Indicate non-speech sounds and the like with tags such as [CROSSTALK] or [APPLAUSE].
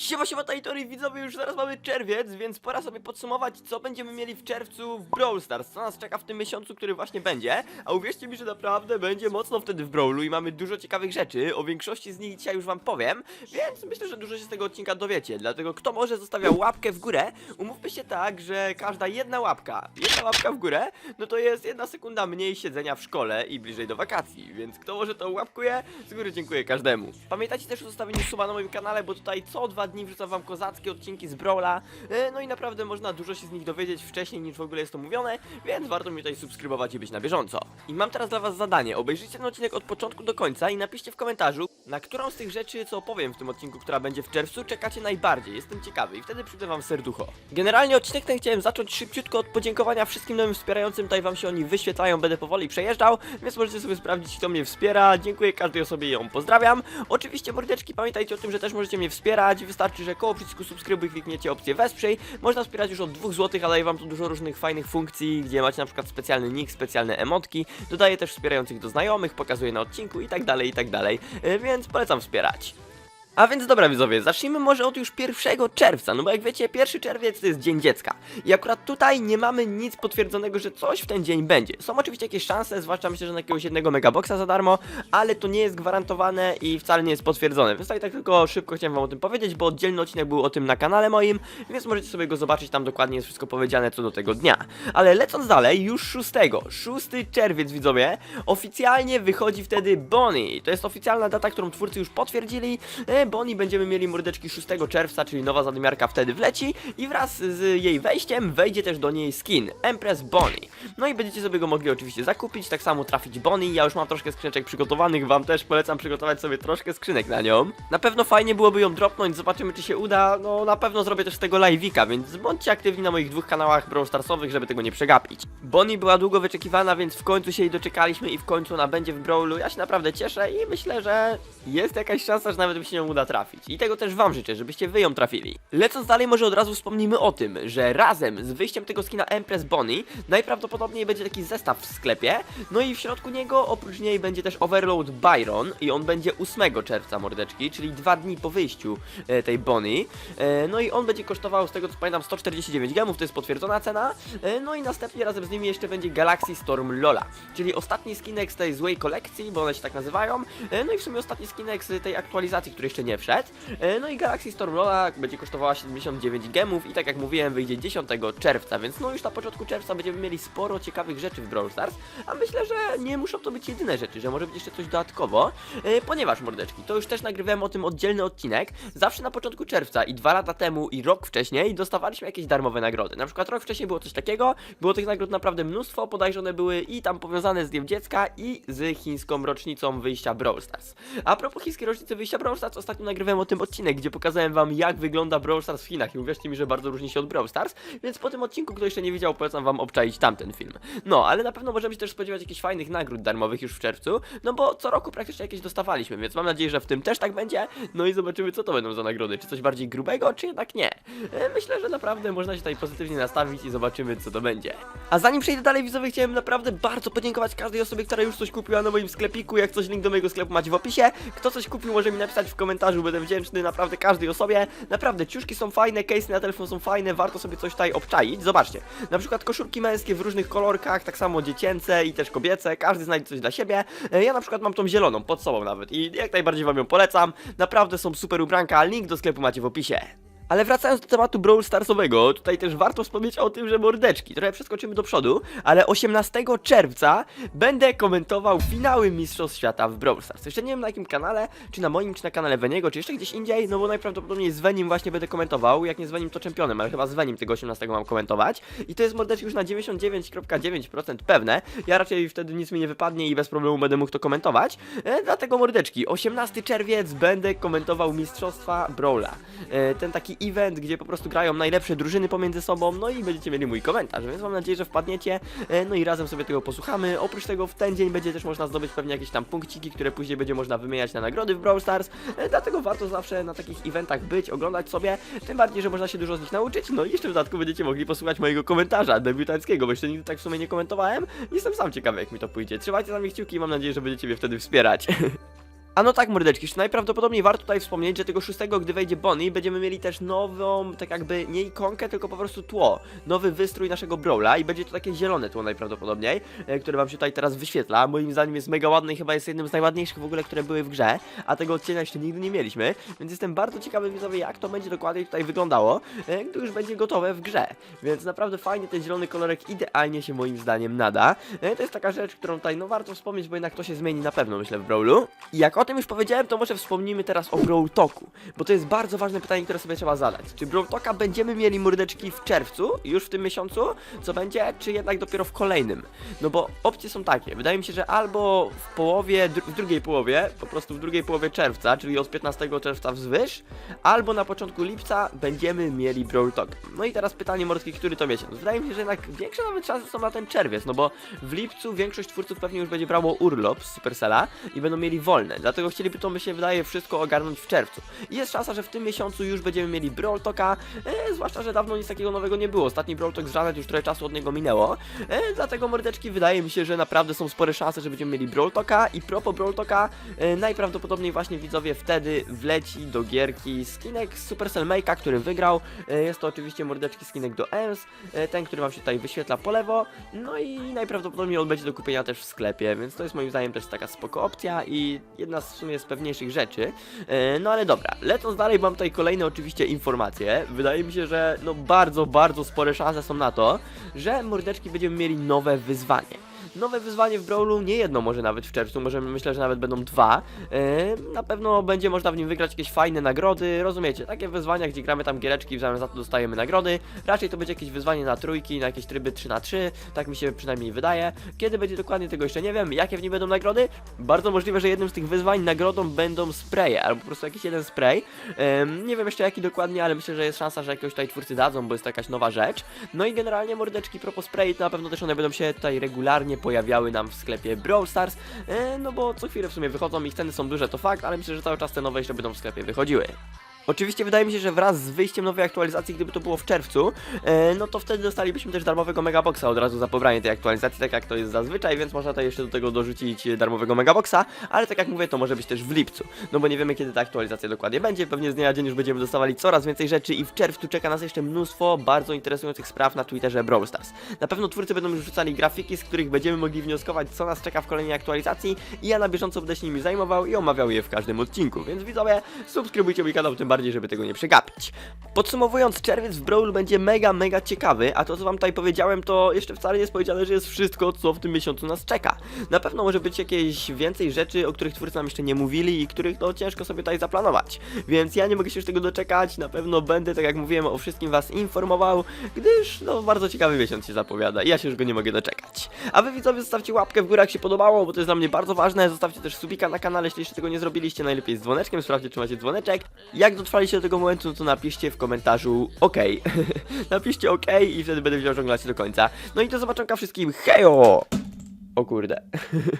Siema, siema, Tajtory, widzowie, już zaraz mamy czerwiec, więc pora sobie podsumować, co będziemy mieli w czerwcu w Brawl Stars, co nas czeka w tym miesiącu, który właśnie będzie, a uwierzcie mi, że naprawdę będzie mocno wtedy w Brawlu i mamy dużo ciekawych rzeczy, o większości z nich dzisiaj już wam powiem, więc myślę, że dużo się z tego odcinka dowiecie, dlatego kto może zostawia łapkę w górę, umówmy się tak, że każda jedna łapka, jedna łapka w górę, no to jest jedna sekunda mniej siedzenia w szkole i bliżej do wakacji, więc kto może to łapkuje, z góry dziękuję każdemu. Pamiętajcie też o zostawieniu suba na moim kanale, bo tutaj co dwa dni wrzucam wam kozackie odcinki z Brawla, e, no i naprawdę można dużo się z nich dowiedzieć wcześniej niż w ogóle jest to mówione, więc warto mnie tutaj subskrybować i być na bieżąco. I mam teraz dla was zadanie, obejrzyjcie ten odcinek od początku do końca i napiszcie w komentarzu, na którą z tych rzeczy, co opowiem w tym odcinku, która będzie w czerwcu, czekacie najbardziej. Jestem ciekawy i wtedy przyjdę wam serducho. Generalnie odcinek ten chciałem zacząć szybciutko od podziękowania wszystkim nowym wspierającym, tutaj wam się oni wyświetlają, będę powoli przejeżdżał, więc możecie sobie sprawdzić, kto mnie wspiera. Dziękuję każdej osobie i ją pozdrawiam. Oczywiście mordeczki, pamiętajcie o tym, że też możecie mnie wspierać. Wystarczy, że koło przycisku subskrybuj klikniecie opcję wesprzyj. Można wspierać już od 2 zł, ale daje wam tu dużo różnych fajnych funkcji, gdzie macie na przykład specjalny nick, specjalne emotki. Dodaję też wspierających do znajomych, pokazuję na odcinku i tak dalej, i tak dalej. E, Więc polecam wspierać. A więc dobra widzowie, zacznijmy może od już 1 czerwca, no bo jak wiecie, 1 czerwiec to jest Dzień Dziecka. I akurat tutaj nie mamy nic potwierdzonego, że coś w ten dzień będzie. Są oczywiście jakieś szanse, zwłaszcza myślę, że na jakiegoś jednego megaboxa za darmo, ale to nie jest gwarantowane i wcale nie jest potwierdzone. Więc tak tylko szybko chciałem wam o tym powiedzieć, bo oddzielny odcinek był o tym na kanale moim, więc możecie sobie go zobaczyć, tam dokładnie jest wszystko powiedziane co do tego dnia. Ale lecąc dalej, już 6, 6 czerwiec widzowie, oficjalnie wychodzi wtedy Bonnie. To jest oficjalna data, którą twórcy już potwierdzili. Bonnie będziemy mieli mordeczki 6 czerwca, czyli nowa zadymiarka wtedy wleci i wraz z jej wejściem wejdzie też do niej skin Empress Bonnie. No i będziecie sobie go mogli oczywiście zakupić, tak samo trafić Bonnie. Ja już mam troszkę skrzyneczek przygotowanych, wam też polecam przygotować sobie troszkę skrzynek na nią. Na pewno fajnie byłoby ją dropnąć, zobaczymy czy się uda. No na pewno zrobię też z tego live'ika, więc bądźcie aktywni na moich dwóch kanałach Brawl Starsowych, żeby tego nie przegapić. Bonnie była długo wyczekiwana, więc w końcu się jej doczekaliśmy i w końcu ona będzie w Brawlu. Ja się naprawdę cieszę i myślę, że jest jakaś szansa, że nawet mi się nią uda trafić. I tego też wam życzę, żebyście wy ją trafili. Lecąc dalej, może od razu wspomnimy o tym, że razem z wyjściem tego skina Empress Bonnie najprawdopodobniej będzie taki zestaw w sklepie. No i w środku niego oprócz niej będzie też Overload Byron i on będzie 8 czerwca mordeczki, czyli dwa dni po wyjściu e, tej Bonnie. E, no i on będzie kosztował z tego co pamiętam 149 gemów, to jest potwierdzona cena. E, no i następnie razem z nimi jeszcze będzie Galaxy Storm Lola, czyli ostatni skinek z tej złej kolekcji, bo one się tak nazywają. E, no i w sumie ostatni skinek z tej aktualizacji, który jeszcze nie wszedł. E, No i Galaxy Storm Lola będzie kosztowała 79 gemów i tak jak mówiłem wyjdzie 10 czerwca, więc no już na początku czerwca będziemy mieli sporo ciekawych rzeczy w Brawl Stars, a myślę, że nie muszą to być jedyne rzeczy, że może być jeszcze coś dodatkowo, e, ponieważ mordeczki, to już też nagrywałem o tym oddzielny odcinek, zawsze na początku czerwca i dwa lata temu i rok wcześniej dostawaliśmy jakieś darmowe nagrody. Na przykład rok wcześniej było coś takiego, było tych nagród naprawdę mnóstwo, bodajże one były i tam powiązane z Dniem Dziecka i z chińską rocznicą wyjścia Brawl Stars. A propos chińskiej rocznicy wyjścia Brawl Stars, ostatnio nagrywałem o tym odcinek, gdzie pokazałem wam jak wygląda Brawl Stars w Chinach i uwierzcie mi, że bardzo różni się od Brawl Stars, więc po tym odcinku, kto jeszcze nie widział, polecam wam obczaić tamten film. No, ale na pewno możemy się też spodziewać jakichś fajnych nagród darmowych już w czerwcu, no bo co roku praktycznie jakieś dostawaliśmy, więc mam nadzieję, że w tym też tak będzie, no i zobaczymy co to będą za nagrody, czy coś bardziej grubego, czy jednak nie. E, Myślę, że naprawdę można się tutaj pozytywnie nastawić i zobaczymy co to będzie. A zanim przejdę dalej widzowie, chciałem naprawdę bardzo podziękować każdej osobie, która już coś kupiła na moim sklepiku, jak coś link do mojego sklepu macie w opisie. Kto coś kupił może mi napisać w komentarzu, będę wdzięczny naprawdę każdej osobie. Naprawdę ciuszki są fajne, case na telefon są fajne, warto sobie coś tutaj obczaić. Zobaczcie, na przykład koszulki męskie w różnych kolorkach, tak samo dziecięce i też kobiece, każdy znajdzie coś dla siebie. E, Ja na przykład mam tą zieloną, pod sobą nawet i jak najbardziej wam ją polecam. Naprawdę są super ubranka, link do sklepu macie w opisie. Ale wracając do tematu Brawl Starsowego, tutaj też warto wspomnieć o tym, że mordeczki, trochę przeskoczymy do przodu, ale 18 czerwca będę komentował finały Mistrzostw Świata w Brawl Stars. Jeszcze nie wiem na jakim kanale, czy na moim, czy na kanale Veniego, czy jeszcze gdzieś indziej, no bo najprawdopodobniej z Venim właśnie będę komentował, jak nie z Venim to czempionem, ale chyba z Venim tego 18 mam komentować. I to jest mordeczki już na 99,9% pewne, ja raczej wtedy nic mi nie wypadnie i bez problemu będę mógł to komentować. E, dlatego mordeczki, 18 czerwiec będę komentował Mistrzostwa Brawla. E, ten taki event, gdzie po prostu grają najlepsze drużyny pomiędzy sobą, no i będziecie mieli mój komentarz, więc mam nadzieję, że wpadniecie, e, no i razem sobie tego posłuchamy. Oprócz tego w ten dzień będzie też można zdobyć pewnie jakieś tam punkciki, które później będzie można wymieniać na nagrody w Brawl Stars, e, dlatego warto zawsze na takich eventach być, oglądać sobie, tym bardziej, że można się dużo z nich nauczyć, no i jeszcze w dodatku będziecie mogli posłuchać mojego komentarza debiutanckiego, bo jeszcze nigdy tak w sumie nie komentowałem. Jestem sam ciekawy, jak mi to pójdzie. Trzymajcie za mnie kciuki i mam nadzieję, że będziecie mnie wtedy wspierać. [LAUGHS] A no tak, mordeczki, jeszcze najprawdopodobniej warto tutaj wspomnieć, że tego szóstego, gdy wejdzie Bonnie, będziemy mieli też nową, tak jakby nie ikonkę, tylko po prostu tło. Nowy wystrój naszego Brawla i będzie to takie zielone tło najprawdopodobniej, e, które wam się tutaj teraz wyświetla. Moim zdaniem jest mega ładne i chyba jest jednym z najładniejszych w ogóle, które były w grze, a tego odcienia jeszcze nigdy nie mieliśmy, więc jestem bardzo ciekawy widzowie, jak to będzie dokładnie tutaj wyglądało, e, gdy już będzie gotowe w grze. Więc naprawdę fajnie ten zielony kolorek idealnie się moim zdaniem nada. E, To jest taka rzecz, którą tutaj no warto wspomnieć, bo jednak to się zmieni na pewno myślę w Brawlu. I jak o tym już powiedziałem, to może wspomnimy teraz o Brawl Talku, bo to jest bardzo ważne pytanie, które sobie trzeba zadać. Czy Brawl Talka będziemy mieli mordeczki w czerwcu, już w tym miesiącu, co będzie, czy jednak dopiero w kolejnym? No bo opcje są takie, wydaje mi się, że albo w połowie, w drugiej połowie, po prostu w drugiej połowie czerwca, czyli od 15 czerwca wzwyż, albo na początku lipca będziemy mieli Brawl Talk. No i teraz pytanie mordki, który to miesiąc? Wydaje mi się, że jednak większe nawet szanse są na ten czerwiec, no bo w lipcu większość twórców pewnie już będzie brało urlop z Supercella i będą mieli wolne, dlatego chcieliby to, mi się wydaje, wszystko ogarnąć w czerwcu. Jest szansa, że w tym miesiącu już będziemy mieli Brawl Talka, e, zwłaszcza, że dawno nic takiego nowego nie było. Ostatni Brawl Talk z Janet już trochę czasu od niego minęło, e, dlatego mordeczki wydaje mi się, że naprawdę są spore szanse, że będziemy mieli Brawl Talka i propos Brawl Talka, e, najprawdopodobniej właśnie widzowie wtedy wleci do gierki skinek z Supercell Make'a, który wygrał. E, jest to oczywiście mordeczki skinek do EMS, e, ten, który wam się tutaj wyświetla po lewo, no i najprawdopodobniej on będzie do kupienia też w sklepie, więc to jest moim zdaniem też taka spoko opcja i jedna w sumie z pewniejszych rzeczy. E, No ale dobra, lecąc dalej mam tutaj kolejne oczywiście informacje. Wydaje mi się, że no bardzo, bardzo spore szanse są na to, że mordeczki będziemy mieli nowe wyzwanie. Nowe wyzwanie w Brawlu, nie jedno może nawet w czerwcu, może myślę, że nawet będą dwa. E, na pewno będzie można w nim wygrać jakieś fajne nagrody, rozumiecie? Takie wyzwania, gdzie gramy tam giereczki, w zamian za to dostajemy nagrody. Raczej to będzie jakieś wyzwanie na trójki, na jakieś tryby 3 na 3 tak mi się przynajmniej wydaje. Kiedy będzie dokładnie tego jeszcze nie wiem. Jakie w nim będą nagrody? Bardzo możliwe, że jednym z tych wyzwań nagrodą będą spraye, albo po prostu jakiś jeden spray. Nie wiem jeszcze jaki dokładnie, ale myślę, że jest szansa, że jakiegoś tutaj twórcy dadzą, bo jest to jakaś nowa rzecz. No i generalnie mordeczki propos spray, to na pewno też one będą się tutaj regularnie pojawiały nam w sklepie Brawl Stars, e, no bo co chwilę w sumie wychodzą, ich ceny są duże, to fakt, ale myślę, że cały czas te nowe jeszcze będą w sklepie wychodziły. Oczywiście wydaje mi się, że wraz z wyjściem nowej aktualizacji, gdyby to było w czerwcu, e, no to wtedy dostalibyśmy też darmowego megaboxa od razu za pobranie tej aktualizacji, tak jak to jest zazwyczaj, więc można tutaj jeszcze do tego dorzucić darmowego megaboxa, ale tak jak mówię, to może być też w lipcu, no bo nie wiemy kiedy ta aktualizacja dokładnie będzie, pewnie z dnia na dzień już będziemy dostawali coraz więcej rzeczy i w czerwcu czeka nas jeszcze mnóstwo bardzo interesujących spraw na Twitterze Brawl Stars. Na pewno twórcy będą już rzucali grafiki, z których będziemy mogli wnioskować, co nas czeka w kolejnej aktualizacji i ja na bieżąco będę się nimi zajmował i omawiał je w każdym odcinku, więc widzowie, subskrybujcie mój kanał, tym bardziej, żeby tego nie przegapić. Podsumowując, czerwiec w Brawl będzie mega, mega ciekawy, a to co wam tutaj powiedziałem, to jeszcze wcale nie jest powiedziane, że jest wszystko, co w tym miesiącu nas czeka. Na pewno może być jakieś więcej rzeczy, o których twórcy nam jeszcze nie mówili i których no ciężko sobie tutaj zaplanować. Więc ja nie mogę się już tego doczekać, na pewno będę, tak jak mówiłem, o wszystkim was informował, gdyż no bardzo ciekawy miesiąc się zapowiada i ja się już go nie mogę doczekać. A wy widzowie zostawcie łapkę w górę, jak się podobało, bo to jest dla mnie bardzo ważne. Zostawcie też subika na kanale, jeśli jeszcze tego nie zrobiliście, najlepiej z dzwoneczkiem, sprawdźcie czy macie dzwoneczek. Jak dotrwaliście do tego momentu, to napiszcie w komentarzu OK. [LAUGHS] napiszcie OK i wtedy będę wiedział, że oglądacie do końca. No i do zobaczenia wszystkim. Hejo! O kurde. [LAUGHS]